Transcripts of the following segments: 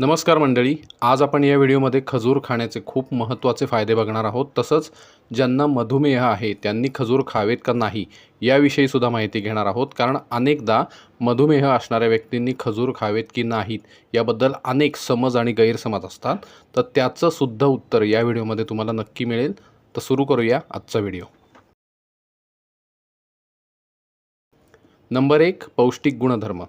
नमस्कार मंडळी आज आपण या व्हिडिओमध्ये खजूर खाण्याचे खूप महत्त्वाचे फायदे बघणार आहोत. तसंच ज्यांना मधुमेह आहे त्यांनी खजूर खावेत का नाही याविषयी सुद्धा माहिती घेणार आहोत. कारण अनेकदा मधुमेह असणाऱ्या व्यक्तींनी खजूर खावेत की नाहीत याबद्दल अनेक समज आणि गैरसमज असतात. तर त्याचं सुद्धा उत्तर या व्हिडिओमध्ये तुम्हाला नक्की मिळेल. तर सुरू करूया आजचा व्हिडिओ. नंबर एक पौष्टिक गुणधर्म.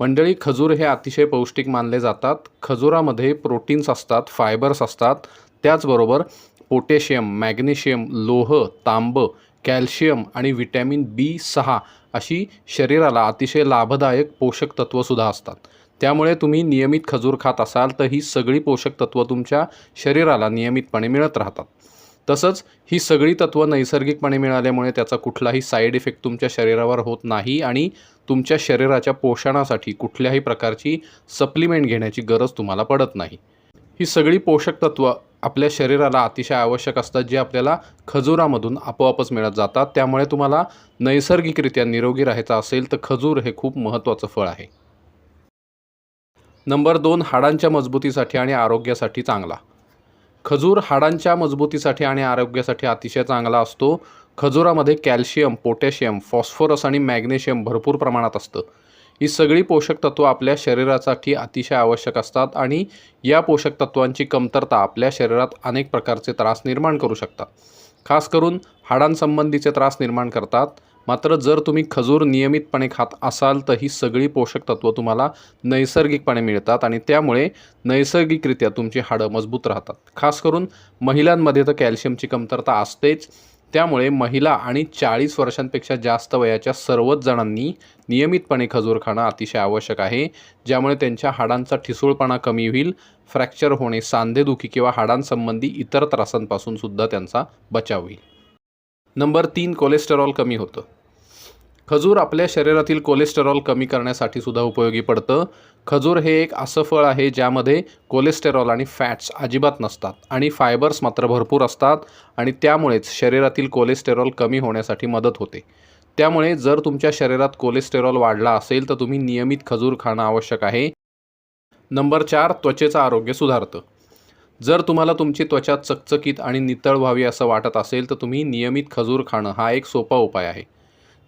मंडळी खजूर हे अतिशय पौष्टिक मानले जातात. खजुरामध्ये प्रोटीन्स असतात फायबर्स असतात. त्याचबरोबर पोटॅशियम मॅग्नेशियम लोह तांब कॅल्शियम आणि व्हिटॅमिन बी सहा अशी शरीराला अतिशय लाभदायक पोषक तत्त्वसुद्धा असतात. त्यामुळे तुम्ही नियमित खजूर खात असाल तर ही सगळी पोषक तत्त्व तुमच्या शरीराला नियमितपणे मिळत राहतात. तसंच ही सगळी तत्त्व नैसर्गिकपणे मिळाल्यामुळे त्याचा कुठलाही साईड इफेक्ट तुमच्या शरीरावर होत नाही आणि तुमच्या शरीराच्या पोषणासाठी कुठल्याही प्रकारची सप्लिमेंट घेण्याची गरज तुम्हाला पडत नाही. ही सगळी पोषक तत्त्व आपल्या शरीराला अतिशय आवश्यक असतात जे आपल्याला खजुरामधून आपोआपच मिळत जातात. त्यामुळे तुम्हाला नैसर्गिकरित्या निरोगी राहायचं असेल तर खजूर हे खूप महत्त्वाचं फळ आहे. नंबर दोन हाडांच्या मजबूतीसाठी आणि आरोग्यासाठी चांगला. खजूर हाडांच्या मजबूतीसाठी आणि आरोग्यासाठी अतिशय चांगला असतो. खजुरामध्ये कॅल्शियम पोटॅशियम फॉस्फरस आणि मॅग्नेशियम भरपूर प्रमाणात असतं. ही सगळी पोषक तत्त्व आपल्या शरीरासाठी अतिशय आवश्यक असतात आणि या पोषक तत्त्वांची कमतरता आपल्या शरीरात अनेक प्रकारचे त्रास निर्माण करू शकतात. खास करून हाडांसंबंधीचे त्रास निर्माण करतात. मात्र जर तुम्ही खजूर नियमितपणे खात असाल तर ही सगळी पोषक तत्त्व तुम्हाला नैसर्गिकपणे मिळतात आणि त्यामुळे नैसर्गिकरित्या तुमची हाडं मजबूत राहतात. खास करून महिलांमध्ये तर कॅल्शियमची कमतरता असतेच. त्यामुळे महिला आणि चाळीस वर्षांपेक्षा जास्त वयाच्या सर्वच जणांनी नियमितपणे खजूर खाणं अतिशय आवश्यक आहे ज्यामुळे त्यांच्या हाडांचा ठिसूळपणा कमी होईल फ्रॅक्चर होणे सांधेदुखी किंवा हाडांसंबंधी इतर त्रासांपासून सुद्धा त्यांचा बचाव होईल. नंबर तीन कोलेस्टेरॉल कमी होतं. खजूर आपल्या शरीरातील कोलेस्टेरॉल कमी करण्यासाठी सुद्धा उपयोगी पडतं. खजूर हे एक असं फळ आहे ज्यामध्ये कोलेस्टेरॉल आणि फॅट्स अजिबात नसतात आणि फायबर्स मात्र भरपूर असतात आणि त्यामुळेच शरीरातील कोलेस्टेरॉल कमी होण्यासाठी मदत होते. त्यामुळे जर तुमच्या शरीरात कोलेस्टेरॉल वाढला असेल तर तुम्ही नियमित खजूर खाणं आवश्यक आहे. नंबर चार त्वचेचं आरोग्य सुधारतं. जर तुम्हाला तुमची त्वचा चकचकीत आणि नितळ व्हावी असं वाटत असेल तर तुम्ही नियमित खजूर खाणं हा एक सोपा उपाय आहे.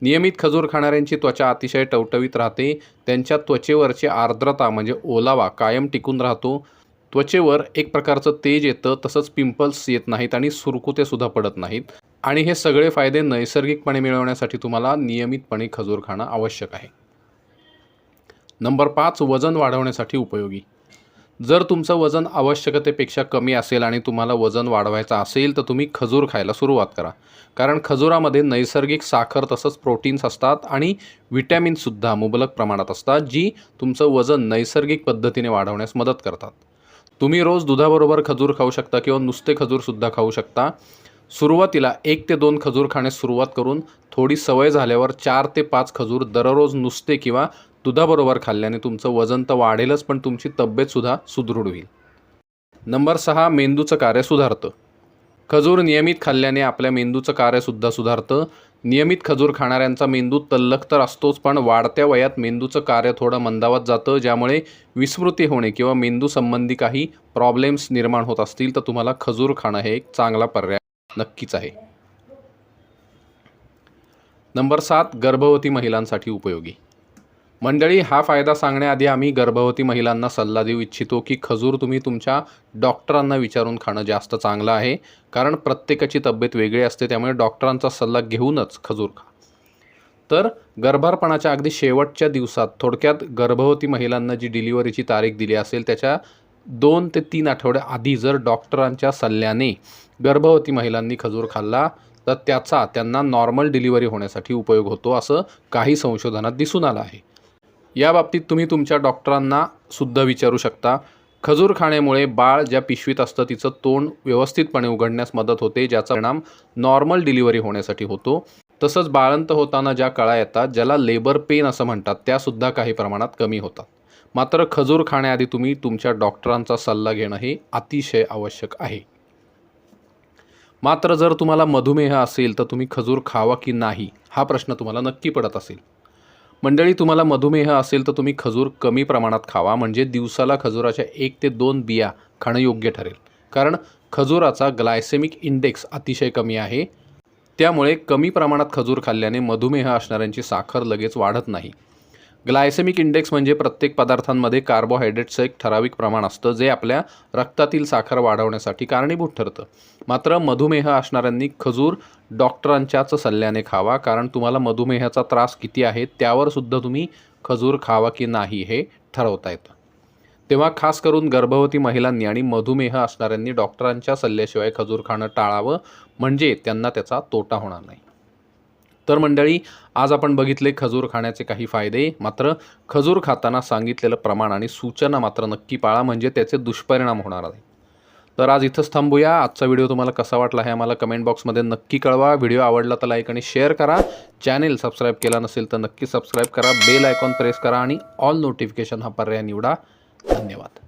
नियमित खजूर खाणाऱ्यांची त्वचा अतिशय टवटवीत राहते. त्यांच्या त्वचेवरची आर्द्रता म्हणजे ओलावा कायम टिकून राहतो. त्वचेवर एक प्रकारचं तेज येतं तसंच पिंपल्स येत नाहीत आणि सुरकुतेसुद्धा पडत नाहीत. आणि हे सगळे फायदे नैसर्गिकपणे मिळवण्यासाठी तुम्हाला नियमितपणे खजूर खाणं आवश्यक आहे. नंबर पाच वजन वाढवण्यासाठी उपयोगी. जर तुमचं वजन आवश्यकतेपेक्षा कमी असेल आणि तुम्हाला वजन वाढवायचं असेल तर तुम्ही खजूर खायला सुरुवात करा. कारण खजुरामध्ये नैसर्गिक साखर तसंच प्रोटीन्स असतात आणि विटॅमिन्ससुद्धा मुबलक प्रमाणात असतात जी तुमचं वजन नैसर्गिक पद्धतीने वाढवण्यास मदत करतात. तुम्ही रोज दुधाबरोबर खजूर खाऊ शकता किंवा नुसते खजूरसुद्धा खाऊ शकता. सुरुवातीला एक ते दोन खजूर खाण्यास सुरुवात करून थोडी सवय झाल्यावर चार ते पाच खजूर दररोज नुसते किंवा दुधाबरोबर खाल्ल्याने तुमचं वजन तर वाढेलच पण तुमची तब्येतसुद्धा सुदृढ होईल. नंबर सहा मेंदूचं कार्य सुधारतं. खजूर नियमित खाल्ल्याने आपल्या मेंदूचं कार्यसुद्धा सुधारतं. नियमित खजूर खाणाऱ्यांचा मेंदू तल्लख तर असतोच पण वाढत्या वयात मेंदूचं कार्य थोडं मंदावत जातं ज्यामुळे विस्मृती होणे किंवा मेंदूसंबंधी काही प्रॉब्लेम्स निर्माण होत असतील तर तुम्हाला खजूर खाणं हे एक चांगला पर्याय नक्कीच आहे. नंबर सात गर्भवती महिलांसाठी उपयोगी. मंडळी हा फायदा सांगण्याआधी आम्ही गर्भवती महिलांना सल्ला देऊ इच्छितो की खजूर तुम्ही तुमच्या डॉक्टरांना विचारून खाणं जास्त चांगलं आहे. कारण प्रत्येकाची तब्येत वेगळी असते त्यामुळे डॉक्टरांचा सल्ला घेऊनच खजूर खा. तर गर्भारपणाच्या अगदी शेवटच्या दिवसात थोडक्यात गर्भवती महिलांना जी डिलिव्हरीची तारीख दिली असेल त्याच्या दोन ते तीन आठवड्या आधी जर डॉक्टरांच्या सल्ल्याने गर्भवती महिलांनी खजूर खाल्ला तर त्याचा त्यांना नॉर्मल डिलिव्हरी होण्यासाठी उपयोग होतो असं काही संशोधनात दिसून आलं आहे. या बाबतीत तुम्ही तुमच्या डॉक्टरांना सुद्धा विचारू शकता. खजूर खाण्यामुळे बाळ ज्या पिशवीत असतं तिचं तोंड व्यवस्थितपणे उघडण्यास मदत होते ज्याचा परिणाम नॉर्मल डिलिव्हरी होण्यासाठी होतो. तसंच बाळंत होताना ज्या कळा येतात ज्याला लेबर पेन असं म्हणतात त्यासुद्धा काही प्रमाणात कमी होतात. मात्र खजूर खाण्याआधी तुम्ही तुमच्या डॉक्टरांचा सल्ला घेणं हे अतिशय आवश्यक आहे. मात्र जर तुम्हाला मधुमेह असेल तर तुम्ही खजूर खावा की नाही हा प्रश्न तुम्हाला नक्की पडत असेल. मंडळी तुम्हाला मधुमेह असेल तर तुम्ही खजूर कमी प्रमाणात खावा म्हणजे दिवसाला खजुराच्या एक ते दोन बिया खाणं योग्य ठरेल. कारण खजुराचा ग्लायसेमिक इंडेक्स अतिशय कमी आहे. त्यामुळे कमी प्रमाणात खजूर खाल्ल्याने मधुमेह असणाऱ्यांची साखर लगेच वाढत नाही. ग्लायसेमिक इंडेक्स म्हणजे प्रत्येक पदार्थांमध्ये कार्बोहायड्रेटचं एक ठराविक प्रमाण असतं जे आपल्या रक्तातील साखर वाढवण्यासाठी कारणीभूत ठरतं. मात्र मधुमेह असणाऱ्यांनी खजूर डॉक्टरांच्याच सल्ल्याने खावा कारण तुम्हाला मधुमेहाचा त्रास किती आहे त्यावर सुद्धा तुम्ही खजूर खावा की नाही हे ठरवता येतं. तेव्हा खास करून गर्भवती महिलांनी आणि मधुमेह असणाऱ्यांनी डॉक्टरांच्या सल्ल्याशिवाय खजूर खाणं टाळावं म्हणजे त्यांना त्याचा तोटा होणार नाही. तर मंडळी आज आपण बघितले खजूर खाण्याचे काही फायदे. मात्र खजूर खाताना सांगितलेलं प्रमाण आणि सूचना मात्र नक्की पाळा म्हणजे त्याचे दुष्परिणाम होणार आहे तर आज इथंच थांबूया. आजचा व्हिडिओ तुम्हाला कसा वाटला हे आम्हाला कमेंट बॉक्समध्ये नक्की कळवा. व्हिडिओ आवडला तर लाईक आणि शेअर करा. चॅनेल सबस्क्राईब केला नसेल तर नक्की सबस्क्राईब करा. बेल आयकॉन प्रेस करा आणि ऑल नोटिफिकेशन हा पर्याय निवडा. धन्यवाद.